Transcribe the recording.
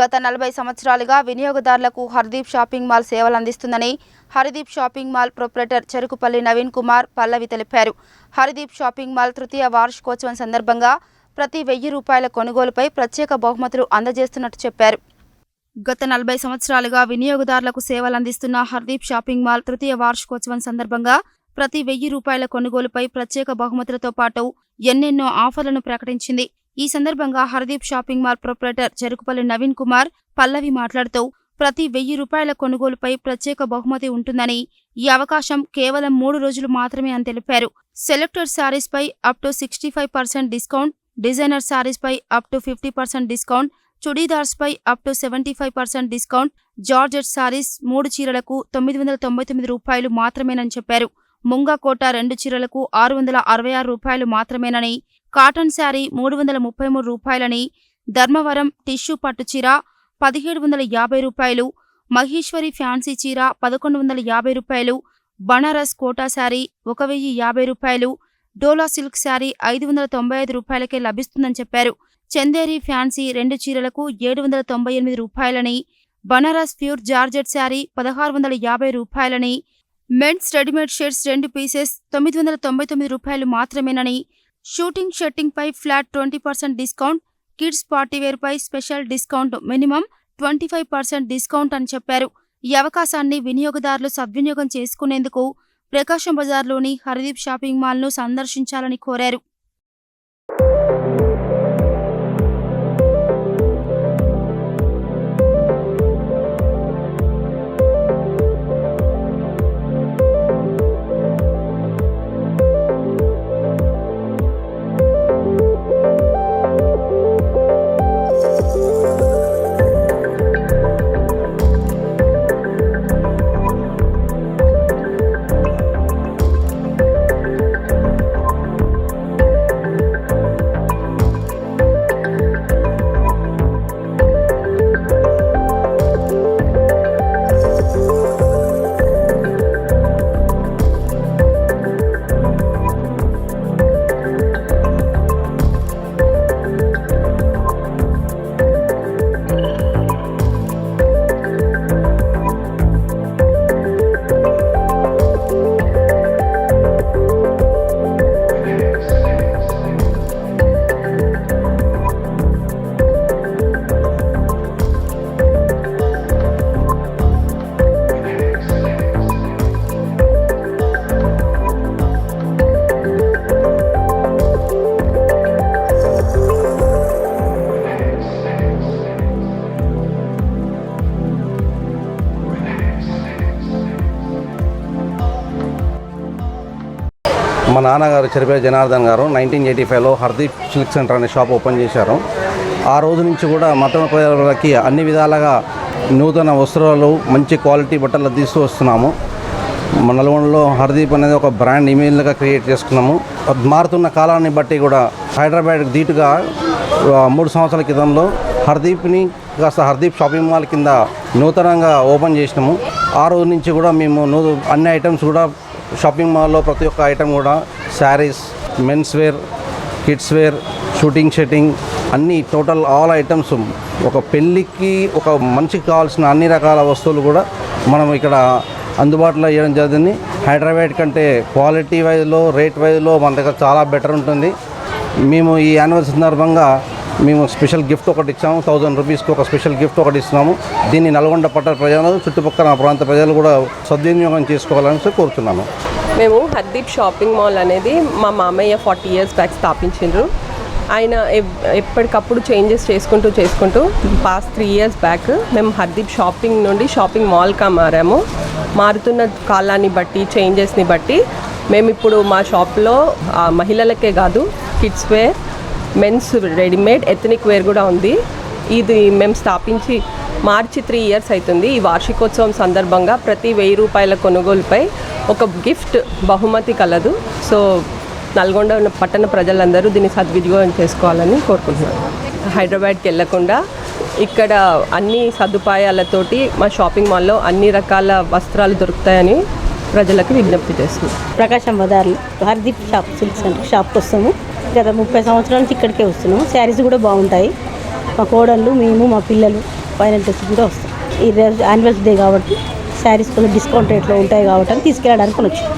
గత నలభై సంవత్సరాలుగా వినియోగదారులకు హర్దీప్ షాపింగ్ మాల్ సేవలు అందిస్తుందని Harideep shopping mall proprietor Cherukupalli Naveen Kumar Pallavi తెలిపారు. హరిదీప్ షాపింగ్ మాల్ తృతీయ వార్షికోత్సవం సందర్భంగా ప్రతి వెయ్యి రూపాయల కొనుగోలుపై ప్రత్యేక బహుమతులు అందజేస్తున్నట్టు చెప్పారు. గత నలభై సంవత్సరాలుగా వినియోగదారులకు సేవలు అందిస్తున్న హర్దీప్ షాపింగ్ మాల్ తృతీయ వార్షికోత్సవం సందర్భంగా ప్రతి వెయ్యి రూపాయల కొనుగోలుపై ప్రత్యేక బహుమతులతో పాటు ఎన్నెన్నో ఆఫర్లను ప్రకటించింది. ఈ సందర్భంగా Hardeep shopping mall proprietor Cherukupalli Naveen Kumar Pallavi మాట్లాడుతూ ప్రతి వెయ్యి రూపాయల కొనుగోలుపై ప్రత్యేక బహుమతి ఉంటుందని ఈ అవకాశం కేవలం మూడు రోజులు మాత్రమే అని తెలిపారు. Selected saris pi up to sixty five percent discount designer saris pi up to fifty percent discount chudidars pi up to seventy five percent discount georgette saris మూడు చీరలకు తొమ్మిది వందల తొంభై తొమ్మిది రూపాయలు మాత్రమేనని చెప్పారు. ముంగా కోట రెండు చీరలకు ఆరు వందల అరవై ఆరు రూపాయలు మాత్రమేనని కాటన్ శారీ మూడు వందల ముప్పై మూడు రూపాయలని ధర్మవరం టిష్యూ పట్టు చీర పదిహేడు వందల యాభై రూపాయలు మహేశ్వరి ఫ్యాన్సీ చీర పదకొండు వందల యాభై రూపాయలు బనారస్ కోటా శారీ ఒక వెయ్యి యాభై రూపాయలు డోలా సిల్క్ శారీ ఐదు వందల తొంభై ఐదు రూపాయలకే లభిస్తుందని చెప్పారు. చందేరి ఫ్యాన్సీ రెండు చీరలకు ఏడు వందల తొంభై ఎనిమిది రూపాయలని బనారస్ ప్యూర్ జార్జెట్ శారీ పదహారు వందల యాభై రూపాయలని మెన్స్ రెడీమేడ్ షర్ట్స్ రెండు పీసెస్ తొమ్మిది వందల తొంభై తొమ్మిది రూపాయలు మాత్రమేనని షూటింగ్ షర్టింగ్ పై flat twenty percent discount kids party wear పై special discount minimum twenty five percent discount అని చెప్పారు. ఈ అవకాశాన్ని వినియోగదారులు సద్వినియోగం చేసుకునేందుకు ప్రకాశం బజార్లోని హరిదీప్ షాపింగ్ మాల్ను సందర్శించాలని కోరారు. మా నాన్నగారు చెరిపే జనార్దన్ గారు నైన్టీన్ ఎయిటీ ఫైవ్లో హర్దీప్ సిల్క్ సెంటర్ అనే షాప్ ఓపెన్ చేశారు. ఆ రోజు నుంచి కూడా మతం ప్రజలకి అన్ని విధాలుగా నూతన వస్త్రాలు మంచి క్వాలిటీ బట్టలు తీసుకు వస్తున్నాము. నల్గొండలో హర్దీప్ అనేది ఒక బ్రాండ్ ఇమేజ్గా క్రియేట్ చేసుకున్నాము. మారుతున్న కాలాన్ని బట్టి కూడా హైదరాబాద్ ధీటుగా మూడు సంవత్సరాల క్రితంలో హర్దీప్ని కాస్త హర్దీప్ షాపింగ్ మాల్ కింద నూతనంగా ఓపెన్ చేసినాము. ఆ రోజు నుంచి కూడా మేము అన్ని ఐటమ్స్ కూడా షాపింగ్ మాల్లో ప్రతి ఒక్క ఐటెం కూడా saris men's wear kids wear suiting shirting అన్ని టోటల్ ఆల్ ఐటమ్స్ ఒక పెళ్ళికి ఒక మనిషికి కావాల్సిన అన్ని రకాల వస్తువులు కూడా మనం ఇక్కడ అందుబాటులో ఇవ్వడం జరిగింది. హైదరాబాద్ కంటే క్వాలిటీ వైజ్లో రేట్ వైజ్లో మన దగ్గర చాలా బెటర్ ఉంటుంది. మేము ఈ యానివర్సరీ సందర్భంగా మేము స్పెషల్ గిఫ్ట్ ఒకటి ఇచ్చాము. థౌజండ్ రూపీస్కి ఒక స్పెషల్ గిఫ్ట్ ఒకటి ఇస్తున్నాము. దీన్ని నల్గొండ పట్టణ ప్రజలు చుట్టుపక్కల ప్రాంత ప్రజలు కూడా సద్వినియోగం చేసుకోవాలని కోరుతున్నాను. మేము హర్దీప్ షాపింగ్ మాల్ అనేది మా మామయ్య ఫార్టీ ఇయర్స్ బ్యాక్ స్థాపించిండ్రు. ఆయన ఎప్పటికప్పుడు చేంజెస్ చేసుకుంటూ చేసుకుంటూ పాస్ట్ త్రీ ఇయర్స్ బ్యాక్ మేము హర్దీప్ షాపింగ్ నుండి షాపింగ్ మాల్గా మారాము. మారుతున్న కాలాన్ని బట్టి చేంజెస్ని బట్టి మేము ఇప్పుడు మా షాప్లో మహిళలకే కాదు kids wear men's readymade ethnic wear కూడా ఉంది. ఇది మేము స్థాపించి మార్చి త్రీ ఇయర్స్ అవుతుంది ఈ వార్షికోత్సవం సందర్భంగా ప్రతి వెయ్యి రూపాయల కొనుగోలుపై ఒక గిఫ్ట్ బహుమతి కలదు. సో నల్గొండ ఉన్న పట్టణ ప్రజలందరూ దీన్ని సద్వినియోగం చేసుకోవాలని కోరుకుంటున్నాను హైదరాబాద్కి వెళ్ళకుండా ఇక్కడ అన్ని సదుపాయాలతోటి మా షాపింగ్ మాల్లో అన్ని రకాల వస్త్రాలు దొరుకుతాయని ప్రజలకు విజ్ఞప్తి చేస్తున్నాం ప్రకాశం బజార్లో హర్దీప్ షాప్ సిల్క్ సెంటర్ షాప్కి వస్తాము గత ముప్పై సంవత్సరాల నుంచి ఇక్కడికే వస్తున్నాము. శారీస్ కూడా బాగుంటాయి. మా కోడళ్ళు మేము మా పిల్లలు ఫైనల్ డ్రెస్ కూడా వస్తాం. ఈ యాన్యువల్స్ డే కాబట్టి శారీస్ కొంచెం డిస్కౌంట్ రేట్లో ఉంటాయి కాబట్టి అని తీసుకెళ్ళడానికి వచ్చాం.